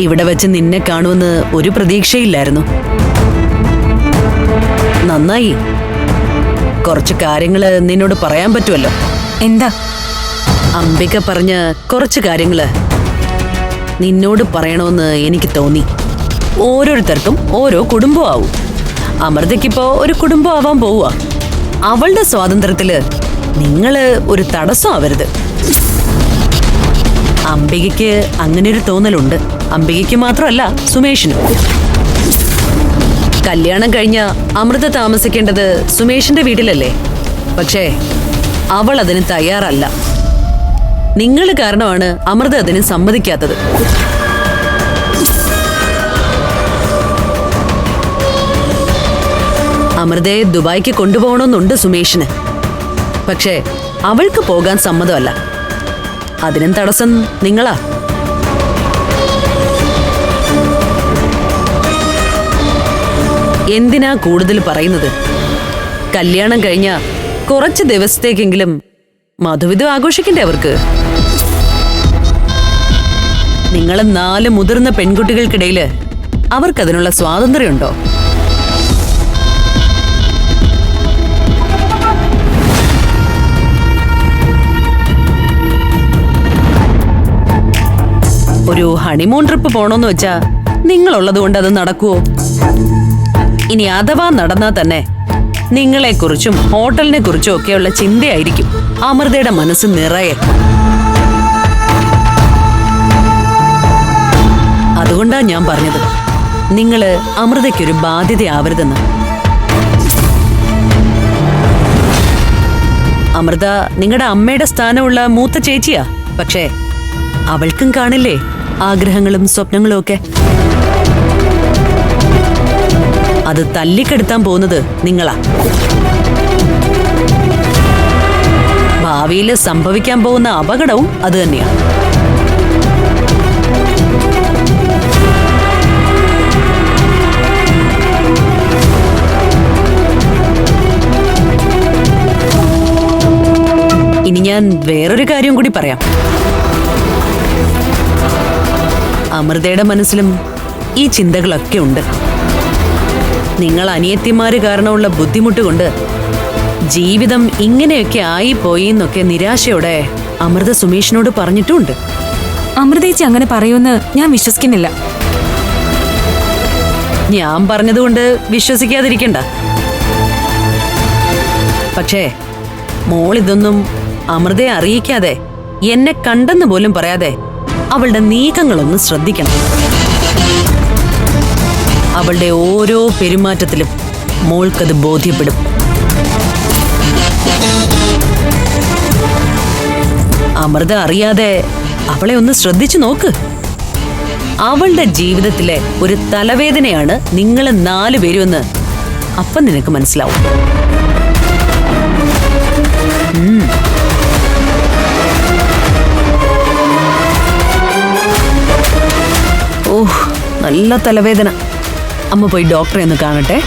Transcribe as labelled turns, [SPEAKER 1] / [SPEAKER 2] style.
[SPEAKER 1] ഇവിടെ വെച്ച് നിന്നെ കാണുമെന്ന് ഒരു പ്രതീക്ഷയില്ലായിരുന്നു. നന്നായി. കുറച്ച് കാര്യങ്ങൾ നിന്നോട് പറയാൻ പറ്റുമല്ലോ.
[SPEAKER 2] എന്താ?
[SPEAKER 1] അംബിക പറഞ്ഞ കുറച്ച് കാര്യങ്ങൾ നിന്നോട് പറയണമെന്ന് എനിക്ക് തോന്നി. ഓരോരുത്തർക്കും ഓരോ കുടുംബമാവും. അമൃതയ്ക്കിപ്പോ ഒരു കുടുംബം ആവാൻ പോവുക. അവളുടെ സ്വാതന്ത്ര്യത്തിൽ നിങ്ങൾ ഒരു തടസ്സം ആവരുത് അംബികയ്ക്ക് അങ്ങനെ ഒരു തോന്നലുണ്ട്. അംബികയ്ക്ക് മാത്രമല്ല സുമേഷിനും. കല്യാണം കഴിഞ്ഞ അമൃത താമസിക്കേണ്ടത് സുമേഷിന്റെ വീട്ടിലല്ലേ? പക്ഷേ അവൾ അതിന് തയ്യാറല്ല. നിങ്ങൾ കാരണമാണ് അമൃത അതിന് സമ്മതിക്കാത്തത്. അമൃതയെ ദുബായിക്ക് കൊണ്ടുപോകണമെന്നുണ്ട് സുമേഷിന്. പക്ഷേ അവൾക്ക് പോകാൻ സമ്മതമല്ല. അതിനും തടസ്സം നിങ്ങളാ. എന്തിനാ കൂടുതൽ പറയുന്നത്? കല്യാണം കഴിഞ്ഞ കുറച്ച് ദിവസത്തേക്കെങ്കിലും മധുവിധം ആഘോഷിക്കണ്ടേ അവർക്ക്? നിങ്ങൾ നാല് മുതിർന്ന പെൺകുട്ടികൾക്കിടയിൽ അവർക്കതിനുള്ള സ്വാതന്ത്ര്യമുണ്ടോ? ഒരു ഹണിമൂൺ ട്രിപ്പ് പോണോന്ന് വെച്ചാ നിങ്ങളുള്ളത് കൊണ്ട് അത് നടക്കുവോ? ഇനി അഥവാ നടന്നാ തന്നെ നിങ്ങളെക്കുറിച്ചും ഹോട്ടലിനെ കുറിച്ചും ഒക്കെയുള്ള ചിന്തയായിരിക്കും അമൃതയുടെ മനസ്സ് നിറയെ. അതുകൊണ്ടാ ഞാൻ പറഞ്ഞത് നിങ്ങൾ അമൃതയ്ക്കൊരു ബാധ്യതയാവരുതെന്ന് അമൃത നിങ്ങളുടെ അമ്മയുടെ സ്ഥാനമുള്ള മൂത്ത ചേച്ചിയാ പക്ഷേ അവൾക്കും കാണില്ലേ ആഗ്രഹങ്ങളും സ്വപ്നങ്ങളും ഒക്കെ? അത് തല്ലിക്കെടുത്താൻ പോകുന്നത് നിങ്ങളാ. ഭാവിയിൽ സംഭവിക്കാൻ പോകുന്ന അപകടവും അത് തന്നെയാണ് ഇനി ഞാൻ വേറൊരു കാര്യം കൂടി പറയാം. അമൃതയുടെ മനസ്സിലും ഈ ചിന്തകളൊക്കെ ഉണ്ട്. നിങ്ങൾ അനിയത്തിമാര് കാരണമുള്ള ബുദ്ധിമുട്ട് കൊണ്ട് ജീവിതം ഇങ്ങനെയൊക്കെ ആയിപ്പോയി എന്നൊക്കെ നിരാശയോടെ അമൃത സുമേഷിനോട് പറഞ്ഞിട്ടുമുണ്ട്
[SPEAKER 2] അമൃതേച്ചി അങ്ങനെ പറയുമെന്ന് ഞാൻ വിശ്വസിക്കുന്നില്ല.
[SPEAKER 1] ഞാൻ പറഞ്ഞതുകൊണ്ട് വിശ്വസിക്കാതിരിക്കണ്ട. പക്ഷേ മോൾ ഇതൊന്നും അമൃതയെ അറിയിക്കാതെ എന്നെ കണ്ടെന്ന് പോലും പറയാതെ അവളുടെ നീക്കങ്ങളൊന്ന് ശ്രദ്ധിക്കണം. അവളുടെ ഓരോ പെരുമാറ്റത്തിലും മോൾക്കത് ബോധ്യപ്പെടും. അമൃത അറിയാതെ അവളെ ഒന്ന് ശ്രദ്ധിച്ചു നോക്ക്. അവളുടെ ജീവിതത്തിലെ ഒരു തലവേദനയാണ് നിങ്ങൾ നാലുപേരുമെന്ന് അപ്പം നിനക്ക് മനസ്സിലാവും. ഓഹ് നല്ല തലവേദന. അമ്മ പോയി ഡോക്ടറെ ഒന്ന് കാണട്ടെ.